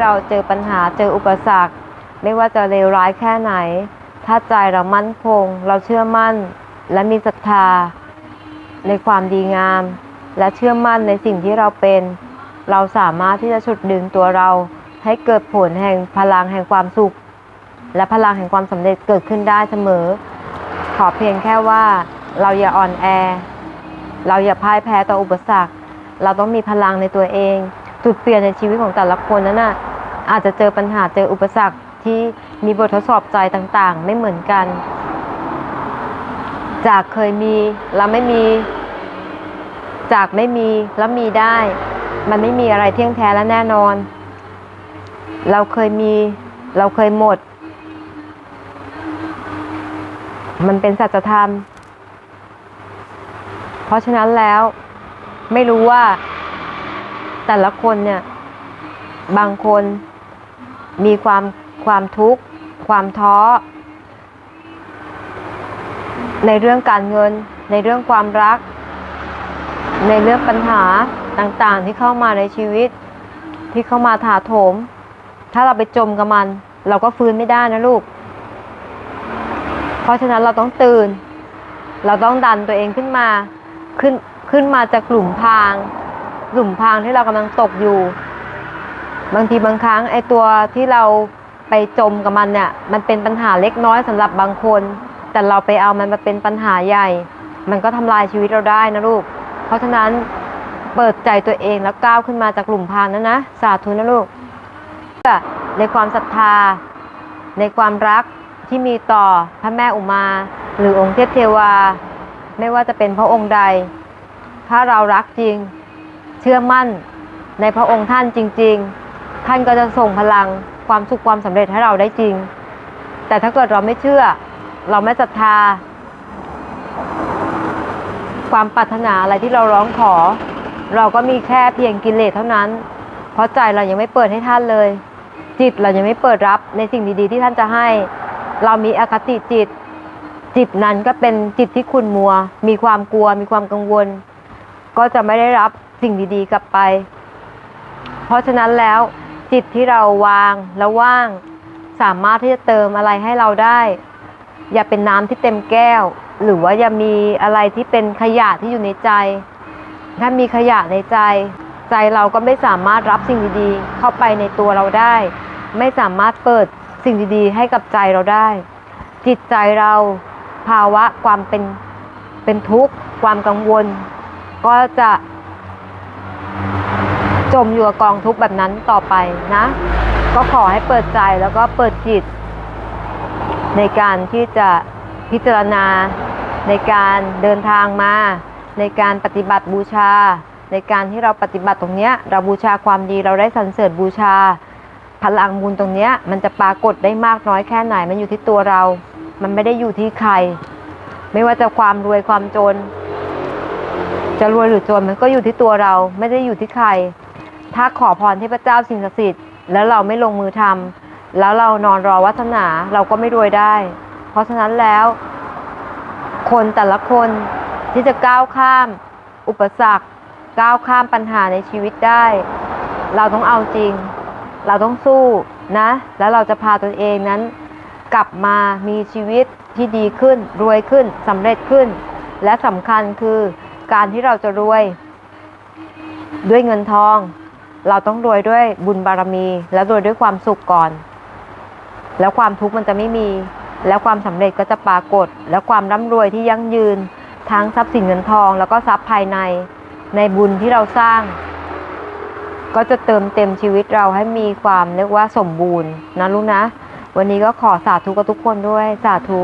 เราเจอปัญหาเจออุปสรรค ไม่ว่าจะเลวร้ายแค่ไหน ถ้าใจเรามั่นคง เราเชื่อมั่น และมีศรัทธา ในความดีงาม และเชื่อมั่นในสิ่งที่เราเป็น เราสามารถที่จะฉุดดึงตัวเรา ให้เกิดผลแห่งพลังแห่งความสุข และพลังแห่งความสำเร็จเกิดขึ้นได้เสมอ ขอเพียงแค่ว่าเราอย่าอ่อนแอ เราอย่าพ่ายแพ้ต่ออุปสรรค เราต้องมีพลังในตัวเอง จุดเปลี่ยนในชีวิตของแต่ละคนนั้นน่ะ อาจจะเจอปัญหาเจออุปสรรคที่มีบททดสอบใจต่างๆ ไม่เหมือนกัน จากเคยมีแล้วไม่มี จากไม่มีแล้วมีได้ มันไม่มีอะไรเที่ยงแท้และแน่นอน เราเคยมีเราเคยหมด มันเป็นสัจธรรม เพราะฉะนั้นแล้วไม่รู้ว่าแต่ละคนเนี่ย บางคน มีความความทุกข์ ความท้อ ในเรื่องการเงิน ในเรื่องความรัก ในเรื่องปัญหาต่างๆที่เข้ามาในชีวิต ที่เข้ามาถาโถม ถ้าเราไปจมกับมัน เราก็ฟื้นไม่ได้นะลูก เพราะฉะนั้นเราต้องตื่น เราต้องดันตัวเองขึ้นมา ขึ้นขึ้นมาจากหลุมพางหลุมพางที่เรากำลังตกอยู่ บางทีบางครั้งไอ้ตัวที่เราไปจมกับมันเนี่ยมันเป็นปัญหาเล็กน้อยสำหรับบางคน แต่เราไปเอามันมาเป็นปัญหาใหญ่ มันก็ทำลายชีวิตเราได้นะลูก เพราะฉะนั้นเปิดใจตัวเองแล้วก้าวขึ้นมาจากหลุมพรางนั้นนะสาธุนะลูกในความศรัทธา ในความรักที่มีต่อพระแม่อุมา หรือองค์เทพเทวา ไม่ว่าจะเป็นพระองค์ใด ถ้าเรารักจริง เชื่อมั่นในพระองค์ท่านจริง ๆ ท่านก็จะส่งพลังความสุขความสำเร็จให้เราได้จริง แต่ถ้าเกิดเราไม่เชื่อ เราไม่ศรัทธา ความปรารถนาอะไรที่เราร้องขอ เราก็มีแค่เพียงกิเลสเท่านั้น เพราะใจเรายังไม่เปิดให้ท่านเลย จิตเรายังไม่เปิดรับในสิ่งดีๆ ที่ท่านจะให้ เรามีอคติจิต จิตนั้นก็เป็นจิตที่ขุ่นมัว มีความกลัว มีความกังวล ก็จะไม่ได้รับสิ่งดีๆ กลับไป เพราะฉะนั้นแล้ว จิตที่เราวางแล้วว่าง สามารถที่จะเติมอะไรให้เราได้ อย่าเป็นน้ำที่เต็มแก้ว หรือว่าอย่ามีอะไรที่เป็นขยะที่อยู่ในใจ ถ้ามีขยะในใจ ใจเราก็ไม่สามารถรับสิ่งดีๆ เข้าไปในตัวเราได้ ไม่สามารถเปิดสิ่งดีๆ ให้กับใจเราได้ จิตใจเราภาวะความเป็นเป็นทุกข์ ความกังวล ก็จะ จมอยู่กับกองทุกข์แบบนั้นต่อไปนะ ก็ขอให้เปิดใจแล้วก็เปิดจิต ในการที่จะพิจารณา ในการเดินทางมา ในการปฏิบัติบูชา ในการที่เราปฏิบัติตรงเนี้ย เราบูชาความดีเราได้สรรเสริญบูชา พลังบุญตรงเนี้ย มันจะปรากฏได้มากน้อยแค่ไหนมันอยู่ที่ตัวเรา มันไม่ได้อยู่ที่ใคร ไม่ว่าจะความรวยความจนจะรวยหรือจนมันก็อยู่ที่ตัวเราไม่ได้อยู่ที่ใคร ถ้าขอพรเทพเจ้าสิ่งศักดิ์สิทธิ์แล้วเราไม่ลงมือทำแล้วเรานอนรอวัฒนาเราก็ไม่รวยได้ เพราะฉะนั้นแล้ว คนแต่ละคนที่จะก้าวข้าม อุปสรรค ก้าวข้ามปัญหาในชีวิตได้ เราต้องเอาจริง เราต้องสู้นะ แล้วเราจะพาตนเองนั้น กลับมามีชีวิตที่ดีขึ้น รวยขึ้นสำเร็จขึ้น และสำคัญคือการที่เราจะรวย ด้วยเงินทอง เราต้องรวยด้วยบุญบารมี และรวยด้วยความสุขก่อน แล้วความทุกข์มันจะไม่มี แล้วความสำเร็จก็จะปรากฏ แล้วความร่ำรวยที่ยั่งยืน ทั้งทรัพย์สินเงินทอง แล้วก็ทรัพย์ภายใน ในบุญที่เราสร้าง ก็จะเติมเต็มชีวิตเราให้มีความเรียกว่าสมบูรณ์นะลูกนะ วันนี้ก็ขอสาธุกับทุกคนด้วยสาธุ